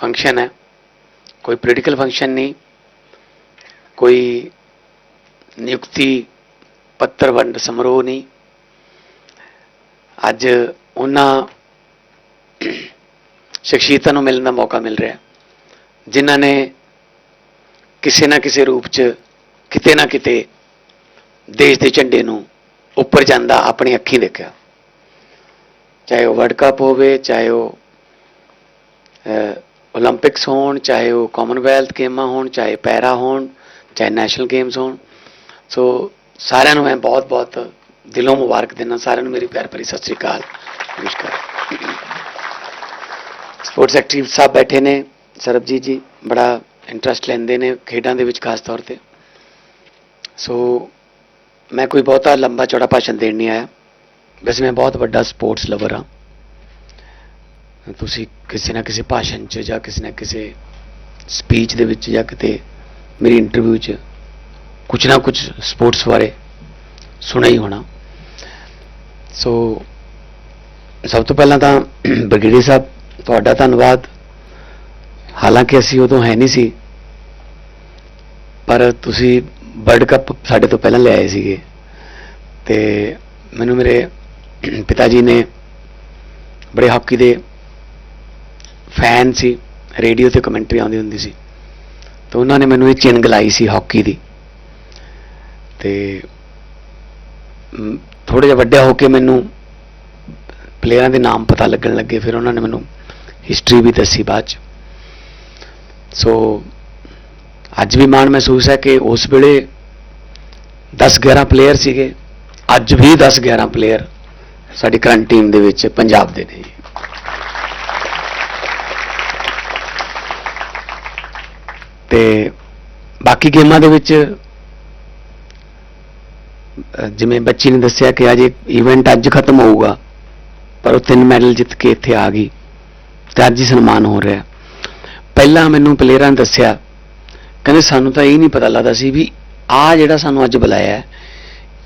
Function ਹੈ ਕੋਈ political function ਨਹੀਂ ਕੋਈ ਨਿਯੁਕਤੀ ਪੱਤਰ ਵੰਡ ਸਮਾਰੋਹ ਨਹੀਂ ਅੱਜ ਉਹਨਾਂ ਸ਼ਖਸੀਅਤਾਂ ਨੂੰ ਮਿਲਣ ਦਾ ਮੌਕਾ ਮਿਲ ਰਿਹਾ ਜਿਨ੍ਹਾਂ ਨੇ ਕਿਸੇ ਨਾ ਕਿਸੇ ਰੂਪ 'ਚ ਕਿਤੇ ਨਾ ਕਿਤੇ ਦੇਸ਼ ਦੇ ਝੰਡੇ ਨੂੰ ਉੱਪਰ ਜਾਂਦਾ ਆਪਣੀ ਅੱਖੀਂ ਦੇਖਿਆ ਚਾਹੇ ਉਹ ਵਰਲਡ ਕੱਪ ਹੋਵੇ ਚਾਹੇ ਉਹ ਓਲੰਪਿਕਸ ਹੋਣ, ਚਾਹੇ ਉਹ ਕਾਮਨਵੈਲਥ ਗੇਮਾਂ ਹੋਣ, ਚਾਹੇ ਪੈਰਾ ਹੋਣ, ਚਾਹੇ ਨੈਸ਼ਨਲ ਗੇਮਸ ਹੋਣ। ਸੋ ਸਾਰਿਆਂ ਨੂੰ ਮੈਂ ਬਹੁਤ-ਬਹੁਤ ਦਿਲੋਂ ਮੁਬਾਰਕ ਦਿੰਦਾ, ਸਾਰਿਆਂ ਨੂੰ ਮੇਰੀ ਪਿਆਰ ਭਰੀ ਸਤਿ ਸ੍ਰੀ ਅਕਾਲ। ਨਮਸਕਾਰ। ਸਪੋਰਟਸ ਐਕਟਿਵ ਸਾਹਿਬ ਬੈਠੇ ਨੇ, ਸਰਬਜੀਤ ਜੀ, ਬੜਾ ਇੰਟਰਸਟ ਲੈਂਦੇ ਨੇ ਖੇਡਾਂ ਦੇ ਵਿੱਚ ਖਾਸ ਤੌਰ ਤੇ। ਸੋ ਮੈਂ ਕੋਈ ਬਹੁਤਾ ਲੰਬਾ ਚੌੜਾ ਭਾਸ਼ਣ ਦੇਣ ਨਹੀਂ ਆਇਆ। ਵੈਸੇ ਮੈਂ ਬਹੁਤ ਵੱਡਾ ਸਪੋਰਟਸ ਲਵਰ ਹਾਂ। ਤੁਸੀਂ ਕਿਸੇ ਨਾ ਕਿਸੇ ਭਾਸ਼ਣ 'ਚ ਜਾਂ ਕਿਸੇ ਨਾ ਕਿਸੇ ਸਪੀਚ ਦੇ ਵਿੱਚ ਜਾਂ ਕਿਤੇ ਮੇਰੀ ਇੰਟਰਵਿਊ 'ਚ ਕੁਝ ਨਾ ਕੁਝ ਸਪੋਰਟਸ ਬਾਰੇ ਸੁਣਿਆ ਹੀ ਹੋਣਾ। ਸੋ ਸਭ ਤੋਂ ਪਹਿਲਾਂ ਤਾਂ ਬਗੀੜੀ ਸਾਹਿਬ, ਤੁਹਾਡਾ ਧੰਨਵਾਦ। ਹਾਲਾਂਕਿ ਅਸੀਂ ਉਦੋਂ ਹੈ ਨਹੀਂ ਸੀ, ਪਰ ਤੁਸੀਂ ਵਰਲਡ ਕੱਪ ਸਾਡੇ ਤੋਂ ਪਹਿਲਾਂ ਲੈ ਆਏ ਸੀਗੇ। ਤੇ ਮੈਨੂੰ ਮੇਰੇ ਪਿਤਾ ਜੀ ਨੇ ਬੜੇ ਹਾਕੀ ਦੇ ਫੈਨ ਸੀ, ਰੇਡੀਓ ਤੇ ਕਮੈਂਟਰੀ ਆਉਂਦੀ ਹੁੰਦੀ ਸੀ। ਤਾਂ ਉਹਨਾਂ ਨੇ ਮੈਨੂੰ ਇਹ ਚਿੰਨ ਗਲਾਈ ਸੀ ਹਾਕੀ ਦੀ। ਤੇ ਥੋੜਾ ਜਿਹਾ ਵੱਡਾ ਹੋ ਕੇ ਮੈਨੂੰ ਪਲੇਅਰਾਂ ਦੇ ਨਾਮ ਪਤਾ ਲੱਗਣ ਲੱਗੇ, ਫਿਰ ਉਹਨਾਂ ਨੇ ਮੈਨੂੰ ਹਿਸਟਰੀ ਵੀ ਦੱਸੀ ਬਾਅਦ ਚ। ਸੋ ਅੱਜ ਵੀ ਮਾਣ ਮਹਿਸੂਸ ਹੈ ਕਿ ਉਸ ਵੇਲੇ 10 11 ਪਲੇਅਰ ਸੀਗੇ। ਅੱਜ ਵੀ 10 11 ਪਲੇਅਰ ਸਾਡੀ ਕਰੰਟ ਟੀਮ ਦੇ ਵਿੱਚ ਪੰਜਾਬ ਦੇ ਨੇ। ਤੇ ਬਾਕੀ ਗੇਮਾਂ ਦੇ ਵਿੱਚ ਜਿਵੇਂ ਬੱਚੀ ਨੇ ਦੱਸਿਆ ਕਿ ਅੱਜ ਇਵੈਂਟ ਅੱਜ ਖਤਮ ਹੋਊਗਾ, ਪਰ ਉਹ ਤਿੰਨ ਮੈਡਲ ਜਿੱਤ ਕੇ ਇੱਥੇ ਆ ਗਈ ਤੇ ਅੱਜ ਹੀ ਸਨਮਾਨ ਹੋ ਰਿਹਾ। ਪਹਿਲਾਂ ਮੈਨੂੰ ਪਲੇਅਰਾਂ ਨੇ ਦੱਸਿਆ, ਕਹਿੰਦੇ ਸਾਨੂੰ ਤਾਂ ਇਹ ਨਹੀਂ ਪਤਾ ਲੱਗਦਾ ਸੀ ਵੀ ਆ ਜਿਹੜਾ ਸਾਨੂੰ ਅੱਜ ਬੁਲਾਇਆ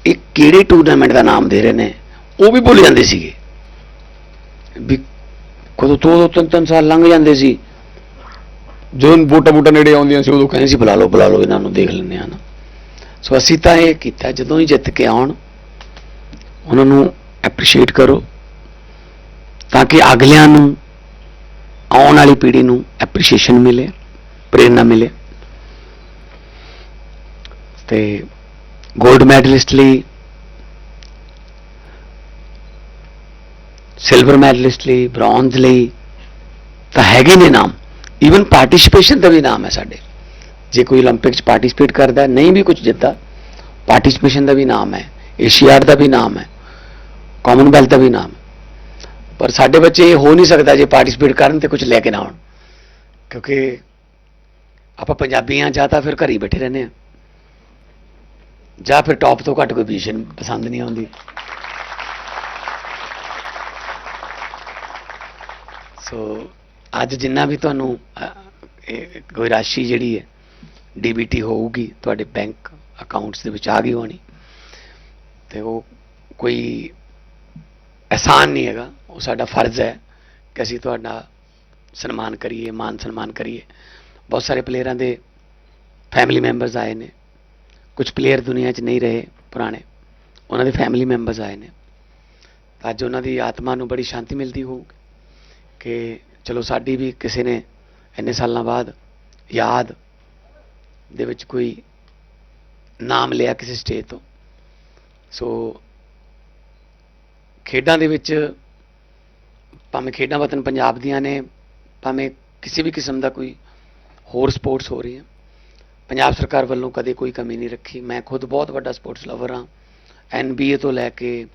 ਇਹ ਕਿਹੜੇ ਟੂਰਨਾਮੈਂਟ ਦਾ ਨਾਮ ਦੇ ਰਹੇ ਨੇ, ਉਹ ਵੀ ਭੁੱਲ ਜਾਂਦੇ ਸੀਗੇ। ਵੀ ਕਦੋਂ ਤੋਂ ਤਿੰਨ ਤਿੰਨ ਸਾਲ ਲੰਘ ਜਾਂਦੇ ਸੀ। ਜਦੋਂ ਵੋਟਾਂ ਵੋਟਾਂ ਨੇੜੇ ਆਉਂਦੀਆਂ ਸੀ ਉਦੋਂ ਕਹਿੰਦੇ ਸੀ ਬੁਲਾ ਲਓ ਬੁਲਾ ਲਓ ਇਹਨਾਂ ਨੂੰ ਦੇਖ ਲੈਂਦੇ ਹਾਂ ਨਾ। ਸੋ ਅਸੀਂ ਤਾਂ ਇਹ ਕੀਤਾ ਜਦੋਂ ਹੀ ਜਿੱਤ ਕੇ ਆਉਣ ਉਹਨਾਂ ਨੂੰ ਐਪਰੀਸ਼ੀਏਟ ਕਰੋ ਤਾਂ ਕਿ ਅਗਲਿਆਂ ਨੂੰ ਆਉਣ ਵਾਲੀ ਪੀੜ੍ਹੀ ਨੂੰ ਐਪਰੀਸ਼ੀਏਸ਼ਨ ਮਿਲੇ ਪ੍ਰੇਰਨਾ ਮਿਲੇ। ਤੇ 골ਡ ਮੈਡਲਿਸਟ ਲਈ ਸਿਲਵਰ ਮੈਡਲਿਸਟ ਲਈ ਬ੍ਰੌਂਜ਼ ਲਈ ਤਾਂ ਹੈਗੇ ਨੇ ਨਾਮ। ਈਵਨ ਪਾਰਟਿਸਿਪੇਸ਼ਨ ਦਾ ਵੀ ਨਾਮ ਹੈ ਸਾਡੇ ਜੇ ਕੋਈ 올림픽 ਚ ਪਾਰਟਿਸਿਪੇਟ ਕਰਦਾ ਹੈ, ਨਹੀਂ ਵੀ ਕੁਝ ਜਿੱਤਦਾ ਪਾਰਟਿਸਿਪੇਸ਼ਨ ਦਾ ਵੀ ਨਾਮ ਹੈ ਏਸ਼ੀਆਡ ਦਾ ਵੀ ਨਾਮ ਹੈ ਕਾਮਨਵੈਲਥ ਦਾ ਵੀ ਨਾਮ ਹੈ ਪਰ ਸਾਡੇ ਬੱਚੇ ਇਹ ਹੋ ਨਹੀਂ ਸਕਦਾ ਜੇ ਪਾਰਟਿਸਿਪੇਟ ਕਰਨ ਤੇ ਕੁਝ ਲੈ ਕੇ ਨਾ ਆਉਣ ਕਿਉਂਕਿ ਆਪਾਂ ਪੰਜਾਬੀ ਹਾਂ ਜਾਂ ਤਾਂ ਫਿਰ ਘਰ ਹੀ ਬੈਠੇ ਰਹਿੰਦੇ ਆ ਜਾਂ ਫਿਰ ਟੌਪ ਤੋਂ ਘੱਟ ਕੋਈ ਪੋਜੀਸ਼ਨ ਪਸੰਦ ਨਹੀਂ ਆਉਂਦੀ ਸੋ ਅੱਜ ਜਿੰਨਾ ਵੀ ਤੁਹਾਨੂੰ ਕੋਈ ਰਾਸ਼ੀ ਜਿਹੜੀ ਹੈ ਡੀਬੀਟੀ ਹੋਊਗੀ, ਤੁਹਾਡੇ ਬੈਂਕ ਅਕਾਊਂਟਸ ਦੇ ਵਿੱਚ ਆ ਗਈ ਹੋਣੀ, ਤੇ ਉਹ ਕੋਈ ਅਹਿਸਾਨ ਨਹੀਂ ਹੈਗਾ, ਉਹ ਸਾਡਾ ਫਰਜ਼ ਹੈ ਕਿ ਅਸੀਂ ਤੁਹਾਡਾ ਸਨਮਾਨ ਕਰੀਏ, ਮਾਨ ਸਨਮਾਨ ਕਰੀਏ। ਬਹੁਤ ਸਾਰੇ ਪਲੇਅਰਾਂ ਦੇ ਫੈਮਿਲੀ ਮੈਂਬਰਸ ਆਏ ਨੇ। ਕੁਝ ਪਲੇਅਰ ਦੁਨੀਆ 'ਚ ਨਹੀਂ ਰਹੇ ਪੁਰਾਣੇ, ਉਹਨਾਂ ਦੇ ਫੈਮਿਲੀ ਮੈਂਬਰਸ ਆਏ ਨੇ। ਅੱਜ ਉਹਨਾਂ ਦੀ ਆਤਮਾ ਨੂੰ ਬੜੀ ਸ਼ਾਂਤੀ ਮਿਲਦੀ ਹੋਊਗੀ ਕਿ ਚਲੋ ਸਾਡੀ ਵੀ ਕਿਸੇ ਨੇ ਇੰਨੇ ਸਾਲਾਂ ਬਾਅਦ ਯਾਦ ਦੇ ਵਿੱਚ ਕੋਈ ਨਾਮ ਲਿਆ ਕਿਸੇ ਸਟੇਜ ਤੋਂ। ਸੋ ਖੇਡਾਂ ਦੇ ਵਿੱਚ ਭਾਵੇਂ ਖੇਡਾਂ ਵਤਨ ਪੰਜਾਬ ਦੀਆਂ ਨੇ, ਭਾਵੇਂ ਕਿਸੇ ਵੀ ਕਿਸਮ ਦਾ ਕੋਈ ਹੋਰ ਸਪੋਰਟਸ ਹੋ ਰਹੀ ਹੈ ਪੰਜਾਬ ਸਰਕਾਰ ਵੱਲੋਂ ਕਦੇ ਕੋਈ ਕਮੀ ਨਹੀਂ ਰੱਖੀ। ਮੈਂ ਖੁਦ ਬਹੁਤ ਵੱਡਾ ਸਪੋਰਟਸ ਲਵਰ ਹਾਂ। ਐਨਬੀਏ ਤੋਂ ਲੈ ਕੇ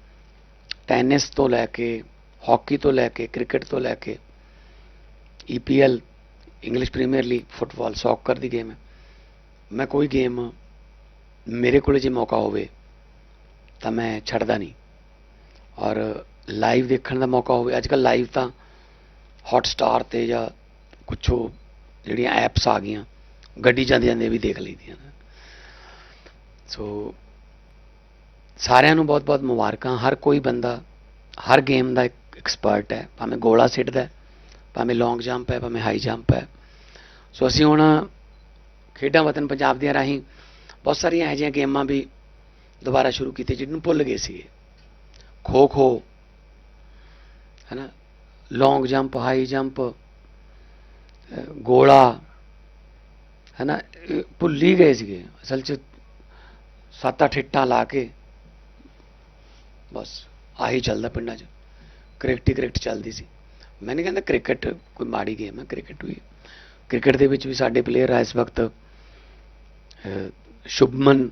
ਟੈਨਿਸ ਤੋਂ ਲੈ ਕੇ ਹਾਕੀ ਤੋਂ ਲੈ ਕੇ ਕ੍ਰਿਕਟ ਤੋਂ ਲੈ ਕੇ EPL English Premier League football soccer ਦੀ ਗੇਮ ਹੈ। ਮੈਂ ਕੋਈ ਗੇਮ ਮੇਰੇ ਕੋਲ ਜੇ ਮੌਕਾ ਹੋਵੇ ਤਾਂ ਮੈਂ ਛੱਡਦਾ ਨਹੀਂ। ਔਰ ਲਾਈਵ ਦੇਖਣ ਦਾ ਮੌਕਾ ਹੋਵੇ ਅੱਜ ਕੱਲ ਲਾਈਵ ਤਾਂ ਹੌਟਸਟਾਰ ਤੇ ਜਾਂ ਕੁਛੋ ਜਿਹੜੀਆਂ ਐਪਸ ਆ ਗਈਆਂ ਗੱਡੀ ਜਾਂਦੇ ਜਾਂਦੇ ਵੀ ਦੇਖ ਲਈਦੀਆਂ ਸੋ ਸਾਰਿਆਂ ਨੂੰ ਬਹੁਤ-ਬਹੁਤ ਮੁਬਾਰਕਾਂ। ਹਰ ਕੋਈ ਬੰਦਾ ਹਰ ਗੇਮ ਦਾ ਇੱਕ ਐਕਸਪਰਟ ਹੈ। ਭਾਵੇਂ ਗੋਲਾ ਸਿੱਟਦਾ ਹੈ, ਭਾਵੇਂ ਲੌਂਗ ਜੰਪ ਹੈ, ਭਾਵੇਂ ਹਾਈ ਜੰਪ ਹੈ। ਸੋ ਅਸੀਂ ਹੁਣ ਖੇਡਾਂ ਵਤਨ ਪੰਜਾਬ ਦੀਆਂ ਰਾਹੀਂ ਬਹੁਤ ਸਾਰੀਆਂ ਇਹੋ ਜਿਹੀਆਂ ਗੇਮਾਂ ਵੀ ਦੁਬਾਰਾ ਸ਼ੁਰੂ ਕੀਤੀਆਂ ਜਿਹਨੂੰ ਭੁੱਲ ਗਏ ਸੀਗੇ। ਖੋ ਖੋ, ਹੈਨਾ? Long jump high jump uh ਗੋਲਾ, ਹੈਨਾ? ਇਹ ਭੁੱਲ ਹੀ ਗਏ ਸੀਗੇ। ਅਸਲ 'ਚ ਸੱਤ ਅੱਠ ਇੱਟਾਂ ਲਾ ਕੇ ਬਸ ਆਹੀ ਚੱਲਦਾ ਪਿੰਡਾਂ 'ਚ। ਕ੍ਰਿਕਟ ਹੀ ਕ੍ਰਿਕਟ ਚੱਲਦੀ ਸੀ। ਮੈਂ ਨਹੀਂ ਕਹਿੰਦਾ ਕ੍ਰਿਕਟ ਕੋਈ ਮਾੜੀ ਗੇਮ ਹੈ, ਕ੍ਰਿਕਟ ਵੀ। ਕ੍ਰਿਕਟ ਦੇ ਵਿੱਚ ਵੀ ਸਾਡੇ ਪਲੇਅਰ ਆ ਇਸ ਵਕਤ ਸ਼ੁਭਮਨ,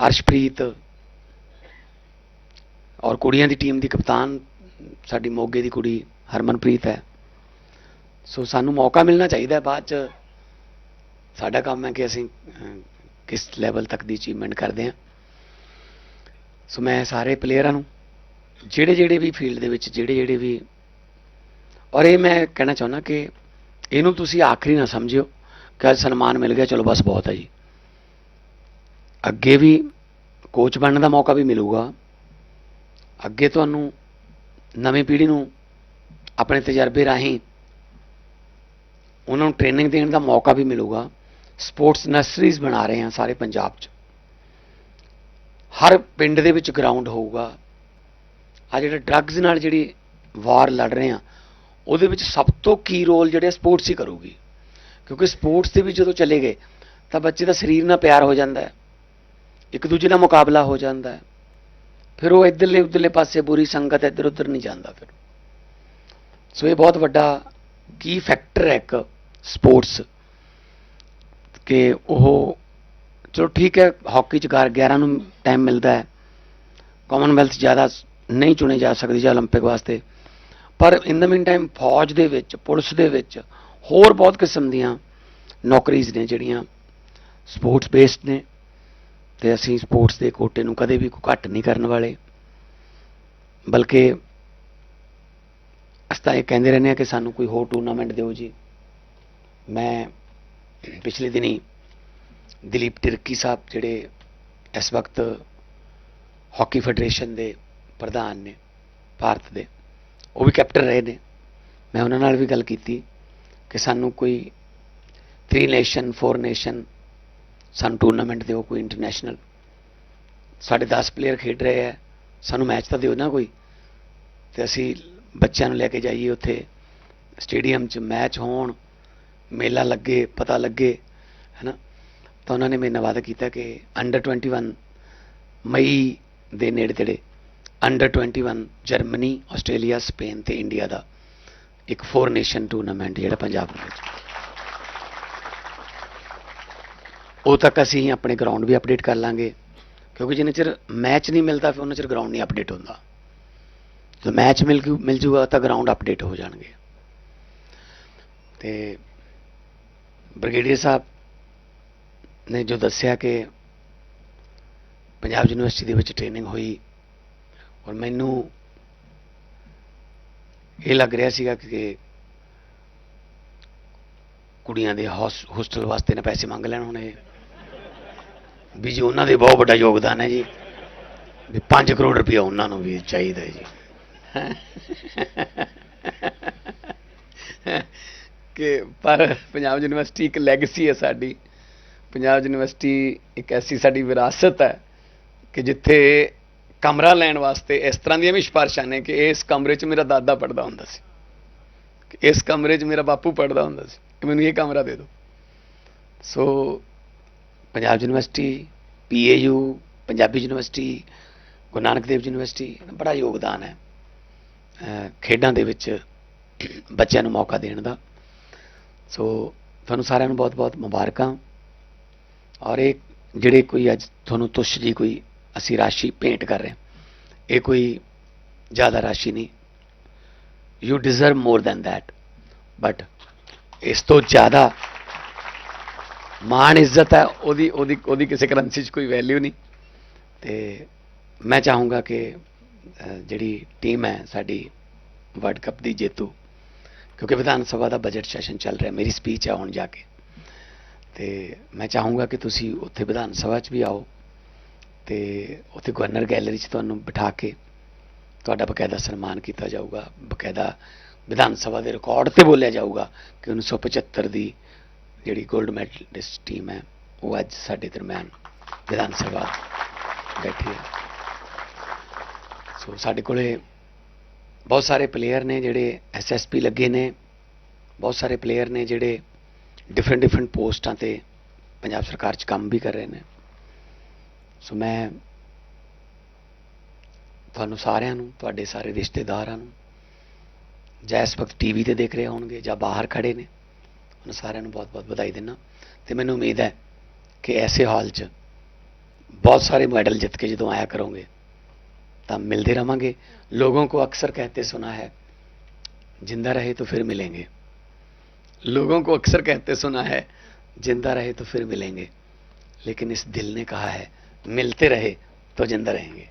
ਅਰਸ਼ਪ੍ਰੀਤ ਔਰ ਕੁੜੀਆਂ ਦੀ ਟੀਮ ਦੀ ਕਪਤਾਨ ਸਾਡੀ ਮੋਗੇ ਦੀ ਕੁੜੀ ਹਰਮਨਪ੍ਰੀਤ ਹੈ। ਸੋ ਸਾਨੂੰ ਮੌਕਾ ਮਿਲਣਾ ਚਾਹੀਦਾ ਬਾਅਦ ਚ। ਸਾਡਾ ਕੰਮ ਹੈ ਕਿ ਅਸੀਂ ਕਿਸ ਲੈਵਲ ਤੱਕ ਦੀ ਅਚੀਵਮੈਂਟ ਕਰਦੇ ਹਾਂ। ਸੋ ਮੈਂ ਸਾਰੇ ਪਲੇਅਰਾਂ ਨੂੰ ਜਿਹੜੇ ਜਿਹੜੇ ਵੀ ਫੀਲਡ ਦੇ ਵਿੱਚ, ਜਿਹੜੇ ਜਿਹੜੇ ਵੀ ਔਰ ਇਹ ਮੈਂ ਕਹਿਣਾ ਚਾਹੁੰਦਾ ਕਿ ਇਹਨੂੰ ਤੁਸੀਂ ਆਖਰੀ ਨਾ ਸਮਝਿਓ ਕਿ ਅੱਜ ਸਨਮਾਨ ਮਿਲ ਗਿਆ, ਚਲੋ ਬਸ ਬਹੁਤ ਹੈ ਜੀ। ਅੱਗੇ ਵੀ ਕੋਚ ਬਣਨ ਦਾ ਮੌਕਾ ਵੀ ਮਿਲੂਗਾ। ਅੱਗੇ ਤੁਹਾਨੂੰ ਨਵੀਂ ਪੀੜ੍ਹੀ ਨੂੰ ਆਪਣੇ ਤਜਰਬੇ ਰਾਹੀਂ ਉਹਨਾਂ ਨੂੰ ਟ੍ਰੇਨਿੰਗ ਦੇਣ ਦਾ ਮੌਕਾ ਵੀ ਮਿਲੂਗਾ। ਸਪੋਰਟਸ ਨਰਸਰੀਜ਼ ਬਣਾ ਰਹੇ ਹਾਂ ਸਾਰੇ ਪੰਜਾਬ 'ਚ। ਹਰ ਪਿੰਡ ਦੇ ਵਿੱਚ ਗਰਾਊਂਡ ਹੋਊਗਾ। ਆ ਜਿਹੜੇ ਡਰੱਗਸ ਨਾਲ ਜਿਹੜੀ ਵਾਰ ਲੜ ਰਹੇ ਆ, ਉਹਦੇ ਵਿੱਚ ਸਭ ਤੋਂ ਕੀ ਰੋਲ ਜਿਹੜੇ ਸਪੋਰਟਸ ਹੀ ਕਰੂਗੀ। ਕਿਉਂਕਿ ਸਪੋਰਟਸ ਦੇ ਵਿੱਚ ਜਦੋਂ ਚਲੇ ਗਏ, ਤਾਂ ਬੱਚੇ ਦਾ ਸਰੀਰ ਨਾਲ ਪਿਆਰ ਹੋ ਜਾਂਦਾ ਹੈ। ਇੱਕ ਦੂਜੇ ਨਾਲ ਮੁਕਾਬਲਾ ਹੋ ਜਾਂਦਾ ਹੈ। ਫਿਰ ਉਹ ਇੱਧਰਲੇ ਉੱਧਰਲੇ ਪਾਸੇ ਬੁਰੀ ਸੰਗਤ ਇੱਧਰ ਉੱਧਰ ਨਹੀਂ ਜਾਂਦਾ ਫਿਰ। ਸੋ ਇਹ ਬਹੁਤ ਵੱਡਾ ਕੀ ਫੈਕਟਰ ਹੈ ਇੱਕ ਸਪੋਰਟਸ ਕਿ ਉਹ ਚਲੋ ਠੀਕ ਹੈ ਹਾਕੀ ਚ ਘਰ 11 ਨੂੰ ਟਾਈਮ ਮਿਲਦਾ ਹੈ। ਕਾਮਨਵੈਲਥ ਜ਼ਿਆਦਾ ਨਹੀਂ ਚੁਣੇ ਜਾ ਸਕਦੇ ਜਾਂ 올림픽 ਵਾਸਤੇ ਪਰ ਇਨ ਦ ਮੀਨ ਟਾਈਮ ਫੌਜ ਦੇ ਵਿੱਚ ਪੁਲਿਸ ਦੇ ਵਿੱਚ ਹੋਰ ਬਹੁਤ ਕਿਸਮ ਦੀਆਂ ਨੌਕਰੀਜ਼ ਨੇ ਜਿਹੜੀਆਂ ਸਪੋਰਟਸ ਬੇਸਡ ਨੇ ਤੇ ਅਸੀਂ ਸਪੋਰਟਸ ਦੇ ਕੋਟੇ ਨੂੰ ਕਦੇ ਵੀ ਕੋਈ ਘੱਟ ਨਹੀਂ ਕਰਨ ਵਾਲੇ ਬਲਕਿ ਅਸੀਂ ਤਾਂ ਇਹ ਕਹਿੰਦੇ ਰਹਿੰਦੇ ਆ ਕਿ ਸਾਨੂੰ ਕੋਈ ਹੋਰ ਟੂਰਨਾਮੈਂਟ ਦਿਓ ਜੀ ਮੈਂ ਪਿਛਲੇ ਦਿਨੀ ਦਿਲੀਪ ਟਿਰਕੀ ਸਾਹਿਬ ਜਿਹੜੇ ਇਸ ਵਕਤ ਹਾਕੀ ਫੈਡਰੇਸ਼ਨ ਦੇ ਪ੍ਰਧਾਨ ਨੇ, ਭਾਰਤ ਦੇ। ਉਹ ਵੀ ਕੈਪਟਨ ਰਹੇ ਨੇ। ਮੈਂ ਉਹਨਾਂ ਨਾਲ ਵੀ ਗੱਲ ਕੀਤੀ ਕਿ ਸਾਨੂੰ ਕੋਈ 3 ਨੇਸ਼ਨ 4 ਨੇਸ਼ਨ ਸਾਨੂੰ ਟੂਰਨਾਮੈਂਟ ਦਿਓ, ਕੋਈ ਇੰਟਰਨੈਸ਼ਨਲ ਸਾਡੇ 10 ਪਲੇਅਰ ਖੇਡ ਰਹੇ ਆ। ਸਾਨੂੰ ਮੈਚ ਤਾਂ ਦਿਓ ਨਾ ਕੋਈ। ਤੇ ਅਸੀਂ ਬੱਚਿਆਂ ਨੂੰ ਲੈ ਕੇ ਜਾਈਏ ਉੱਥੇ। ਸਟੇਡੀਅਮ 'ਚ ਮੈਚ ਹੋਣ, ਮੇਲਾ ਲੱਗੇ, ਪਤਾ ਲੱਗੇ, ਹੈਨਾ। ਤਾਂ ਉਹਨਾਂ ਨੇ ਮੇਰੇ ਨਾਲ ਵਾਅਦਾ ਕੀਤਾ ਕਿ ਅੰਡਰ 21 ਮਈ ਦੇ ਨੇੜੇ ਤੇੜੇ ਅੰਡਰ 21 ਜਰਮਨੀ ਆਸਟ੍ਰੇਲੀਆ ਸਪੇਨ ਤੇ ਇੰਡੀਆ ਦਾ ਇੱਕ ਫੋਰ ਨੇਸ਼ਨ ਟੂਰਨਾਮੈਂਟ ਜਿਹੜਾ ਪੰਜਾਬ ਵਿੱਚ। ਉਹ ਤੱਕ ਅਸੀਂ ਆਪਣੇ ਗਰਾਊਂਡ ਵੀ ਅਪਡੇਟ ਕਰ ਲਾਂਗੇ, ਕਿਉਂਕਿ ਜਿੰਨੇ ਚਿਰ ਮੈਚ ਨਹੀਂ ਮਿਲਦਾ, ਫਿਰ ਉਹਨਾਂ ਚਿਰ ਗਰਾਊਂਡ ਨਹੀਂ ਅਪਡੇਟ ਹੁੰਦਾ। ਜਦੋਂ ਮੈਚ ਮਿਲ ਜੂ ਮਿਲ ਜੂਗਾ, ਤਾਂ ਗਰਾਊਂਡ ਅਪਡੇਟ ਹੋ ਜਾਣਗੇ। ਤੇ ਬ੍ਰਿਗੇਡੀਅਰ ਸਾਹਿਬ ਨੇ ਜੋ ਦੱਸਿਆ ਕਿ ਪੰਜਾਬ ਯੂਨੀਵਰਸਿਟੀ ਦੇ ਵਿੱਚ ਟ੍ਰੇਨਿੰਗ ਹੋਈ ਔਰ ਮੈਨੂੰ ਇਹ ਲੱਗ ਰਿਹਾ ਸੀਗਾ ਕਿ ਕੁੜੀਆਂ ਦੇ ਹੋਸਟਲ ਵਾਸਤੇ ਨਾ ਪੈਸੇ ਮੰਗ ਲੈਣ ਹੁਣ। ਇਹ ਵੀ ਜੀ ਉਹਨਾਂ ਦੇ ਬਹੁਤ ਵੱਡਾ ਯੋਗਦਾਨ ਹੈ ਜੀ। ਵੀ 5 ਕਰੋੜ ਰੁਪਇਆ ਉਹਨਾਂ ਨੂੰ ਵੀ ਚਾਹੀਦਾ ਹੈ ਜੀ। ਕਿ ਪਰ ਪੰਜਾਬ ਯੂਨੀਵਰਸਿਟੀ ਇੱਕ ਲੈਗੇਸੀ ਹੈ ਸਾਡੀ। ਪੰਜਾਬ ਯੂਨੀਵਰਸਿਟੀ ਇੱਕ ਐਸੀ ਸਾਡੀ ਵਿਰਾਸਤ ਹੈ ਕਿ ਜਿੱਥੇ ਕਮਰਾ ਲੈਣ ਵਾਸਤੇ ਇਸ ਤਰ੍ਹਾਂ ਦੀਆਂ ਵੀ ਸਿਫਾਰਿਸ਼ਾਂ ਨੇ ਕਿ ਇਸ ਕਮਰੇ 'ਚ ਮੇਰਾ ਦਾਦਾ ਪੜਦਾ ਹੁੰਦਾ ਸੀ। ਕਿ ਇਸ ਕਮਰੇ 'ਚ ਮੇਰਾ ਬਾਪੂ ਪੜਦਾ ਹੁੰਦਾ ਸੀ ਕਿ ਮੈਨੂੰ ਇਹ ਕਮਰਾ ਦੇ ਦਿਓ। So Punjab university PAU Punjabi university, Guru Nanak Dev university ਬੜਾ ਯੋਗਦਾਨ ਹੈ। ਖੇਡਾਂ ਦੇ ਵਿੱਚ ਬੱਚਿਆਂ ਨੂੰ ਮੌਕਾ ਦੇਣ ਦਾ। ਸੋ ਤੁਹਾਨੂੰ ਸਾਰਿਆਂ ਨੂੰ ਬਹੁਤ-ਬਹੁਤ ਮੁਬਾਰਕਾਂ। ਔਰ ਇਹ ਜਿਹੜੇ ਕੋਈ ਅੱਜ ਤੁਹਾਨੂੰ ਤੁਸ਼ ਜੀ ਕੋਈ ਅਸੀਂ ਰਾਸ਼ੀ ਭੇਂਟ ਕਰ ਰਹੇ ਇਹ ਕੋਈ ਜ਼ਿਆਦਾ ਰਾਸ਼ੀ ਨਹੀਂ। You deserve more than that but ਇਸ ਤੋਂ ਜ਼ਿਆਦਾ ਮਾਣ, ਇੱਜ਼ਤ ਹੈ, ਉਹਦੀ ਉਹਦੀ ਉਹਦੀ ਕਿਸੇ ਕਰੰਸੀ 'ਚ ਕੋਈ ਵੈਲਿਊ ਨਹੀਂ। ਤੇ ਮੈਂ ਚਾਹੂੰਗਾ ਕਿ ਜਿਹੜੀ ਟੀਮ ਹੈ ਸਾਡੀ ਵਰਲਡ ਕੱਪ ਦੀ ਜੇਤੂ, ਕਿਉਂਕਿ ਵਿਧਾਨ ਸਭਾ ਦਾ ਬਜਟ ਸੈਸ਼ਨ ਚੱਲ ਰਿਹਾ, ਮੇਰੀ ਸਪੀਚ ਹੈ ਹੁਣ ਜਾ ਕੇ। ਤੇ ਮੈਂ ਚਾਹੂੰਗਾ ਕਿ ਤੁਸੀਂ ਉੱਥੇ ਵਿਧਾਨ ਸਭਾ 'ਚ ਵੀ ਆਓ। ਤੇ ਉੱਥੇ ਗਵਰਨਰ ਗੈਲਰੀ 'ਚ ਤੁਹਾਨੂੰ ਬਿਠਾ ਕੇ ਤੁਹਾਡਾ ਬਕਾਇਦਾ ਸਨਮਾਨ ਕੀਤਾ ਜਾਊਗਾ, ਬਕਾਇਦਾ ਵਿਧਾਨ ਸਭਾ ਦੇ ਰਿਕਾਰਡ ਤੇ ਬੋਲਿਆ ਜਾਊਗਾ ਕਿ 1975 ਦੀ ਜਿਹੜੀ 골ਡ ਮੈਡਲਿਸਟ ਟੀਮ ਹੈ, ਉਹ ਅੱਜ ਸਾਡੇ ਦਰਮਿਆਨ ਵਿਧਾਨ ਸਭਾ ਬੈਠੀ ਹੈ। ਸੋ ਸਾਡੇ ਕੋਲੇ ਬਹੁਤ ਸਾਰੇ ਪਲੇਅਰ ਨੇ ਜਿਹੜੇ ਐਸਐਸਪੀ ਲੱਗੇ ਨੇ, ਬਹੁਤ ਸਾਰੇ ਪਲੇਅਰ ਨੇ ਜਿਹੜੇ ਡਿਫਰੈਂਟ ਡਿਫਰੈਂਟ ਪੋਸਟਾਂ ਤੇ ਪੰਜਾਬ ਸਰਕਾਰ 'ਚ ਕੰਮ ਵੀ ਕਰ ਰਹੇ ਨੇ। ਸੋ ਮੈਂ ਤੁਹਾਨੂੰ ਸਾਰਿਆਂ ਨੂੰ ਤੁਹਾਡੇ ਸਾਰੇ ਰਿਸ਼ਤੇਦਾਰਾਂ ਨੂੰ ਜਾਂ ਇਸ ਵਕਤ ਟੀਵੀ ਤੇ ਦੇਖ ਰਹੇ ਹੋਣਗੇ ਜਾਂ ਬਾਹਰ ਖੜੇ ਨੇ ਉਹਨਾਂ ਸਾਰਿਆਂ ਨੂੰ ਬਹੁਤ-ਬਹੁਤ ਵਧਾਈ ਦਿੰਦਾ ਤੇ ਮੈਨੂੰ ਉਮੀਦ ਹੈ ਕਿ ਐਸੇ ਹਾਲ 'ਚ ਬਹੁਤ ਸਾਰੇ ਮੈਡਲ ਜਿੱਤ ਕੇ ਜਦੋਂ ਆਇਆ ਕਰੋਗੇ ਤਾਂ ਮਿਲਦੇ ਰਵਾਂਗੇ लोगों को अक्सर कहते सुना है जिंदा रहे तो फिर मिलेंगे लोगों को अक्सर कहते सुना है जिंदा रहे तो फिर मिलेंगे लेकिन इस दिल ने कहा है मिलते रहे तो जिंदा रहेंगे